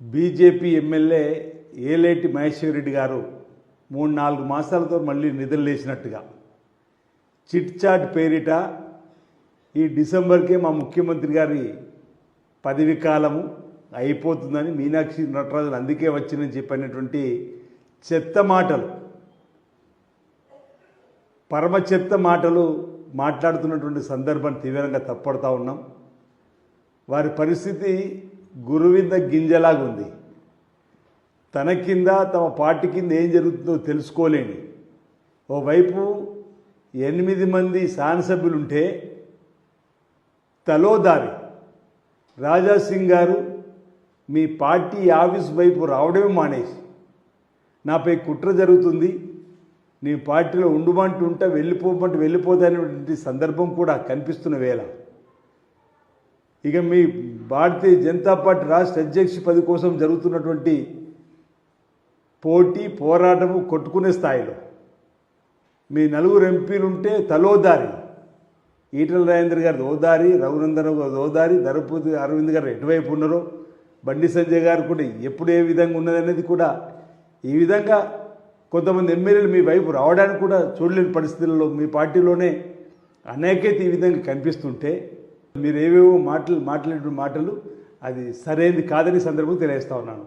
BJP MLA Aleti Maheshwar Reddy గారు మూడు నాలుగు మాసాలతో మళ్ళీ నిద్రలేసినట్టుగా చిట్ చాట్ పేరిట ఈ డిసెంబర్కే మా ముఖ్యమంత్రి గారి పదవి కాలము అయిపోతుందని మీనాక్షి నటరాజన్ అందుకే వచ్చిందని చెప్పినటువంటి చెత్త మాటలు పరమ చెత్త మాటలు మాట్లాడుతున్నటువంటి సందర్భాన్ని తీవ్రంగా తప్పడుతూ ఉన్నాం. వారి పరిస్థితి గురువింద గింజలాగా ఉంది తన కింద తమ పార్టీ కింద ఏం జరుగుతుందో తెలుసుకోలేని. ఓవైపు ఎనిమిది మంది శాసనసభ్యులుంటే తలోదారి రాజా సింగ్ గారు మీ పార్టీ ఆఫీస్ వైపు రావడమే మానేసి నాపై కుట్ర జరుగుతుంది. నీ పార్టీలో ఉండుమంటుంటా ఉంటే వెళ్ళిపోమంటూ వెళ్ళిపోతానేటువంటి సందర్భం కూడా కనిపిస్తున్న వేళ. ఇక మీ భారతీయ జనతా పార్టీ రాష్ట్ర అధ్యక్ష పది కోసం జరుగుతున్నటువంటి పోటీ పోరాటము కొట్టుకునే స్థాయిలో. మీ నలుగురు ఎంపీలు ఉంటే తలోదారి. ఈటల రాజేంద్ర గారి ఓదారి రఘునందన్ గారి ఓదారి ధరపతి అరవింద్ గారు ఎటువైపు ఉన్నారో బండి సంజయ్ గారు కూడా ఎప్పుడు ఏ విధంగా ఉన్నదనేది కూడా ఈ విధంగా కొంతమంది ఎమ్మెల్యేలు మీ వైపు రావడానికి కూడా చూడలేని పరిస్థితుల్లో మీ పార్టీలోనే అనేకైతే ఈ విధంగా కనిపిస్తుంటే మీరు ఏవేవో మాటలు మాట్లాడిన మాటలు అది సరైనది కాదని సందర్భం తెలియజేస్తా ఉన్నాను.